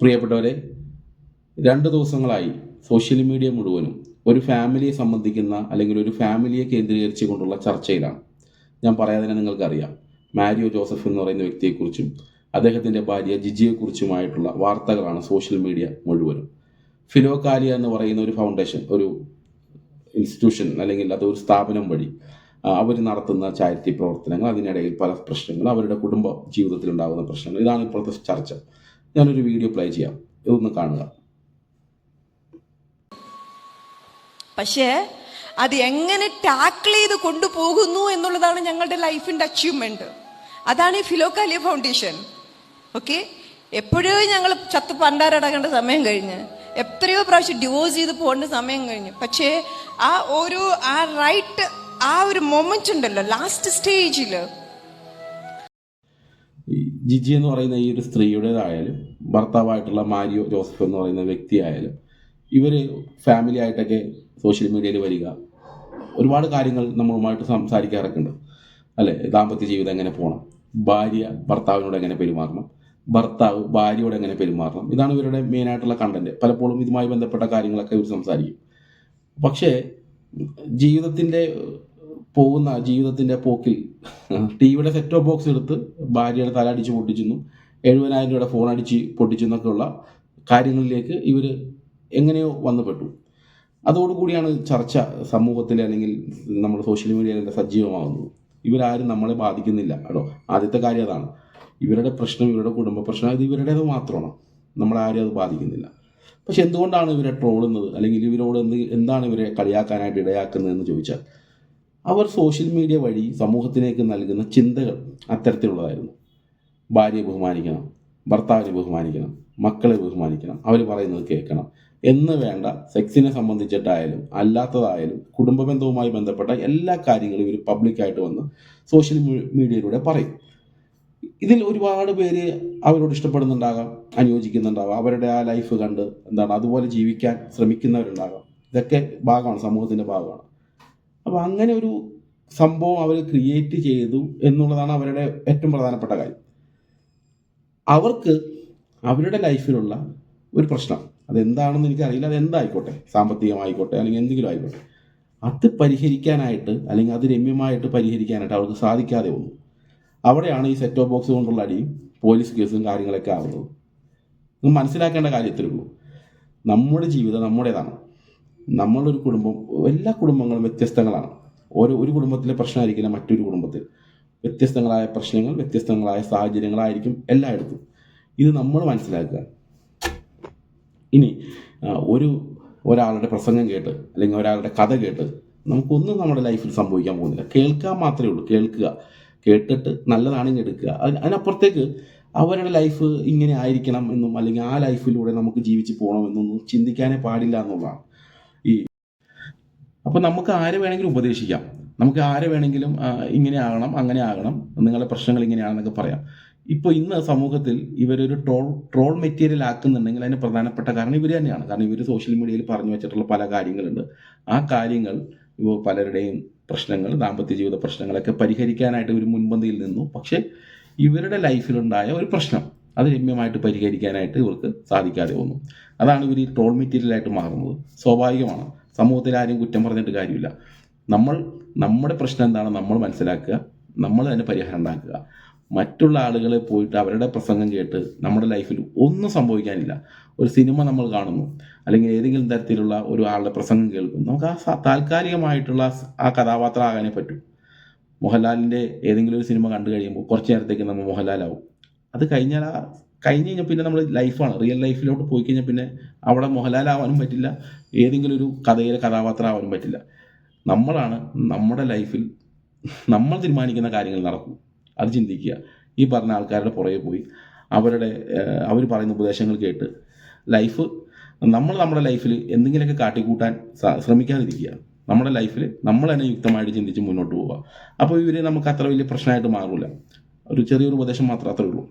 പ്രിയപ്പെട്ടവരെ രണ്ട് ദിവസങ്ങളായി സോഷ്യൽ മീഡിയ മുഴുവനും ഒരു ഫാമിലിയെ സംബന്ധിക്കുന്ന അല്ലെങ്കിൽ ഒരു ഫാമിലിയെ കേന്ദ്രീകരിച്ചുകൊണ്ടുള്ള ചർച്ചയിലാണ്. ഞാൻ പറയാതെ തന്നെ നിങ്ങൾക്കറിയാം. മാരിയോ ജോസഫ് എന്ന് പറയുന്ന വ്യക്തിയെക്കുറിച്ചും അദ്ദേഹത്തിന്റെ ഭാര്യ ജിജിയെക്കുറിച്ചുമായിട്ടുള്ള വാർത്തകളാണ് സോഷ്യൽ മീഡിയ മുഴുവനും. ഫിലോകാലിയ എന്ന് പറയുന്ന ഒരു ഫൗണ്ടേഷൻ ഒരു ഇൻസ്റ്റിറ്റ്യൂഷൻ അല്ലെങ്കിൽ അതൊരു സ്ഥാപനം വഴി അവർ നടത്തുന്ന ചാരിറ്റി പ്രവർത്തനങ്ങൾ അതിനിടയിൽ പല പ്രശ്നങ്ങൾ അവരുടെ കുടുംബ ജീവിതത്തിൽ ഉണ്ടാകുന്ന പ്രശ്നങ്ങൾ ഇതാണ് ഇപ്പോഴത്തെ ചർച്ച. ഞാനൊരു വീഡിയോ പ്ലേ ചെയ്യാം. ഇതൊന്ന് കാണുക. പക്ഷേ അത് എങ്ങനെ ടാക്കിൾ ചെയ്ത് കൊണ്ടുപോകുന്നു എന്നുള്ളതാണ് ഞങ്ങളുടെ ലൈഫിന്റെ അച്ചീവ്മെന്റ് അതാണ് ഈ ഫിലോക്കാലിയ ഫൗണ്ടേഷൻ ഓക്കെ എപ്പോഴോ ഞങ്ങൾ ചത്ത് പണ്ടാരടക്കേണ്ട സമയം കഴിഞ്ഞ് എത്രയോ പ്രാവശ്യം ഡിവോഴ്സ് ചെയ്ത് പോകേണ്ട സമയം കഴിഞ്ഞു. പക്ഷേ ആ ഒരു ആ റൈറ്റ് ആ ഒരു മൊമെന്റ് ഉണ്ടല്ലോ ലാസ്റ്റ് സ്റ്റേജിൽ ജിജി എന്ന് പറയുന്ന ഈ ഒരു സ്ത്രീയുടേതായാലും ഭർത്താവായിട്ടുള്ള മാരിയോ ജോസഫ് എന്ന് പറയുന്ന വ്യക്തിയായാലും ഇവർ ഫാമിലി ആയിട്ടൊക്കെ സോഷ്യൽ മീഡിയയിൽ വരിക. ഒരുപാട് കാര്യങ്ങൾ നമ്മളുമായിട്ട് സംസാരിക്കാറൊക്കെ ഉണ്ട്. അല്ലേ? ദാമ്പത്യ ജീവിതം എങ്ങനെ പോകണം ഭാര്യ ഭർത്താവിനോട് എങ്ങനെ പെരുമാറണം? ഭർത്താവ് ഭാര്യയോട് എങ്ങനെ പെരുമാറണം? ഇതാണ് ഇവരുടെ മെയിനായിട്ടുള്ള കണ്ടന്റ് പലപ്പോഴും ഇതുമായി ബന്ധപ്പെട്ട കാര്യങ്ങളൊക്കെ ഇവർ സംസാരിക്കും. പക്ഷേ ജീവിതത്തിന്റെ പോകുന്ന ജീവിതത്തിന്റെ പോക്കിൽ ടി വിയുടെ സെറ്റ് ഓഫ് ബോക്സ് എടുത്ത് ഭാര്യയുടെ തല അടിച്ച് പൊട്ടിച്ചെന്നും എഴുപതിനായിരം രൂപയുടെ ഫോൺ അടിച്ച് പൊട്ടിച്ചെന്നൊക്കെയുള്ള കാര്യങ്ങളിലേക്ക് ഇവർ എങ്ങനെയോ വന്നുപെട്ടു. അതോടുകൂടിയാണ് ചർച്ച സമൂഹത്തിൽ അല്ലെങ്കിൽ നമ്മുടെ സോഷ്യൽ മീഡിയയിൽ സജീവമാകുന്നത് ഇവരാരും നമ്മളെ ബാധിക്കുന്നില്ല കേട്ടോ. ആദ്യത്തെ കാര്യം അതാണ്. ഇവരുടെ പ്രശ്നം ഇവരുടെ കുടുംബ പ്രശ്നം ഇത് ഇവരുടേത് മാത്രമാണ്. നമ്മളെ ആരും അത് ബാധിക്കുന്നില്ല. പക്ഷെ എന്തുകൊണ്ടാണ് ഇവരെ ട്രോളുന്നത് അല്ലെങ്കിൽ ഇവരോട് എന്ത് എന്താണ് ഇവരെ കളിയാക്കാനായിട്ട് ഇടയാക്കുന്നതെന്ന് ചോദിച്ചാൽ അവർ സോഷ്യൽ മീഡിയ വഴി സമൂഹത്തിലേക്ക് നൽകുന്ന ചിന്തകൾ അത്തരത്തിലുള്ളതായിരുന്നു. ഭാര്യയെ ബഹുമാനിക്കണം ഭർത്താവിനെ ബഹുമാനിക്കണം മക്കളെ ബഹുമാനിക്കണം അവർ പറയുന്നത് കേൾക്കണം. എന്ന് വേണ്ട സെക്സിനെ സംബന്ധിച്ചിട്ടായാലും അല്ലാത്തതായാലും കുടുംബ ബന്ധവുമായി ബന്ധപ്പെട്ട എല്ലാ കാര്യങ്ങളും ഇവർ പബ്ലിക്കായിട്ട് വന്ന് സോഷ്യൽ മീഡിയയിലൂടെ പറയും. ഇതിൽ ഒരുപാട് പേര് അവരോട് ഇഷ്ടപ്പെടുന്നുണ്ടാകാം അനുയോജിക്കുന്നുണ്ടാകാം അവരുടെ ആ ലൈഫ് കണ്ട് എന്താണ് അതുപോലെ ജീവിക്കാൻ ശ്രമിക്കുന്നവരുണ്ടാകാം. ഇതൊക്കെ ഭാഗമാണ് സമൂഹത്തിന്റെ ഭാഗമാണ്. അപ്പോൾ അങ്ങനെ ഒരു സംഭവം അവർ ക്രിയേറ്റ് ചെയ്തു എന്നുള്ളതാണ് അവരുടെ ഏറ്റവും പ്രധാനപ്പെട്ട കാര്യം. അവർക്ക് അവരുടെ ലൈഫിലുള്ള ഒരു പ്രശ്നം. അതെന്താണെന്ന് എനിക്കറിയില്ല. അത് എന്തായിക്കോട്ടെ സാമ്പത്തികമായിക്കോട്ടെ അല്ലെങ്കിൽ എന്തെങ്കിലും ആയിക്കോട്ടെ. അത് പരിഹരിക്കാനായിട്ട് അല്ലെങ്കിൽ അത് രമ്യമായിട്ട് പരിഹരിക്കാനായിട്ട് അവർക്ക് സാധിക്കാതെ വന്നു. അവിടെയാണ് ഈ സെറ്റ് ഓഫ് ബോക്സ് കൊണ്ടുള്ള അടിയും പോലീസ് കേസും കാര്യങ്ങളൊക്കെ ആവുന്നത്. നിങ്ങൾ മനസ്സിലാക്കേണ്ട കാര്യത്തിലുള്ളൂ നമ്മുടെ ജീവിതം നമ്മുടേതാണ്. നമ്മളൊരു കുടുംബം എല്ലാ കുടുംബങ്ങളും വ്യത്യസ്തങ്ങളാണ്. ഓരോ ഒരു കുടുംബത്തിലെ പ്രശ്നമായിരിക്കില്ല മറ്റൊരു കുടുംബത്തിൽ. വ്യത്യസ്തങ്ങളായ പ്രശ്നങ്ങൾ വ്യത്യസ്തങ്ങളായ സാഹചര്യങ്ങളായിരിക്കും എല്ലായിടത്തും. ഇത് നമ്മൾ മനസ്സിലാക്കുക. ഇനി ഒരു ഒരാളുടെ പ്രസംഗം കേട്ട് അല്ലെങ്കിൽ ഒരാളുടെ കഥ കേട്ട് നമുക്കൊന്നും നമ്മുടെ ലൈഫിൽ സംഭവിക്കാൻ പോകുന്നില്ല. കേൾക്കാൻ മാത്രമേ ഉള്ളൂ. കേൾക്കുക. കേട്ടിട്ട് നല്ലതാണെങ്കിൽ എടുക്കുക. അതിനപ്പുറത്തേക്ക് അവരുടെ ലൈഫ് ഇങ്ങനെ ആയിരിക്കണം എന്നും അല്ലെങ്കിൽ ആ ലൈഫിലൂടെ നമുക്ക് ജീവിച്ച് പോകണമെന്നൊന്നും ചിന്തിക്കാനേ പാടില്ല എന്നുള്ളതാണ്. അപ്പോൾ നമുക്ക് ആരെ വേണമെങ്കിലും ഉപദേശിക്കാം. നമുക്ക് ആരെ വേണമെങ്കിലും ഇങ്ങനെ ആകണം അങ്ങനെ ആകണം നിങ്ങളുടെ പ്രശ്നങ്ങൾ ഇങ്ങനെയാണെന്നൊക്കെ പറയാം. ഇപ്പോൾ ഇന്ന് സമൂഹത്തിൽ ഇവരൊരു ട്രോൾ ട്രോൾ മെറ്റീരിയൽ ആക്കുന്നുണ്ടെങ്കിൽ അതിന് പ്രധാനപ്പെട്ട കാരണം ഇവർ തന്നെയാണ്. കാരണം ഇവർ സോഷ്യൽ മീഡിയയിൽ പറഞ്ഞു വെച്ചിട്ടുള്ള പല കാര്യങ്ങളുണ്ട്. ആ കാര്യങ്ങൾ ഇപ്പോൾ പലരുടെയും പ്രശ്നങ്ങൾ ദാമ്പത്യ ജീവിത പ്രശ്നങ്ങളൊക്കെ പരിഹരിക്കാനായിട്ട് ഒരു മുൻപന്തിയിൽ നിന്നു. പക്ഷേ ഇവരുടെ ലൈഫിലുണ്ടായ ഒരു പ്രശ്നം അത് രമ്യമായിട്ട് പരിഹരിക്കാനായിട്ട് ഇവർക്ക് സാധിക്കാതെ വന്നു. അതാണ് ഇവർ ഈ ട്രോൾ മെറ്റീരിയലായിട്ട് മാറുന്നത്. സ്വാഭാവികമാണ്. സമൂഹത്തിൽ ആരും കുറ്റം പറഞ്ഞിട്ട് കാര്യമില്ല. നമ്മൾ നമ്മുടെ പ്രശ്നം എന്താണ് നമ്മൾ മനസ്സിലാക്കുക നമ്മൾ തന്നെ പരിഹാരം ഉണ്ടാക്കുക. മറ്റുള്ള ആളുകളെ പോയിട്ട് അവരുടെ പ്രസംഗം കേട്ട് നമ്മുടെ ലൈഫിൽ ഒന്നും സംഭവിക്കാനില്ല. ഒരു സിനിമ നമ്മൾ കാണുന്നു അല്ലെങ്കിൽ ഏതെങ്കിലും തരത്തിലുള്ള ഒരു ആളുടെ പ്രസംഗം കേൾക്കുന്നു നമുക്ക് ആ താൽക്കാലികമായിട്ടുള്ള ആ കഥാപാത്രം ആകാനേ പറ്റും. മോഹൻലാലിന്റെ ഏതെങ്കിലും ഒരു സിനിമ കണ്ടു കഴിയുമ്പോൾ കുറച്ച് നേരത്തേക്ക് നമ്മൾ മോഹൻലാലാവും. അത് കഴിഞ്ഞാൽ ആ കഴിഞ്ഞ് കഴിഞ്ഞാൽ പിന്നെ നമ്മൾ ലൈഫാണ് റിയൽ ലൈഫിലോട്ട് പോയി കഴിഞ്ഞാൽ പിന്നെ അവിടെ മോഹൻലാലാവാനും പറ്റില്ല. ഏതെങ്കിലും ഒരു കഥയിലെ കഥാപാത്രം ആവാനും പറ്റില്ല. നമ്മളാണ് നമ്മുടെ ലൈഫിൽ നമ്മൾ തീരുമാനിക്കുന്ന കാര്യങ്ങൾ നടക്കും. അത് ചിന്തിക്കുക. ഈ പറഞ്ഞ ആൾക്കാരുടെ പുറകെ പോയി അവരുടെ അവർ പറയുന്ന ഉപദേശങ്ങൾ കേട്ട് ലൈഫ് നമ്മൾ നമ്മുടെ ലൈഫിൽ എന്തെങ്കിലുമൊക്കെ കാട്ടിക്കൂട്ടാൻ ശ്രമിക്കാതിരിക്കുക. നമ്മുടെ ലൈഫിൽ നമ്മൾ തന്നെ യുക്തമായിട്ട് ചിന്തിച്ച് മുന്നോട്ട് പോവുക. അപ്പോൾ ഇവർ നമുക്ക് അത്ര വലിയ പ്രശ്നമായിട്ട് മാറില്ല ഒരു ചെറിയൊരു ഉപദേശം മാത്രമേ അത്രേ ഉള്ളൂ.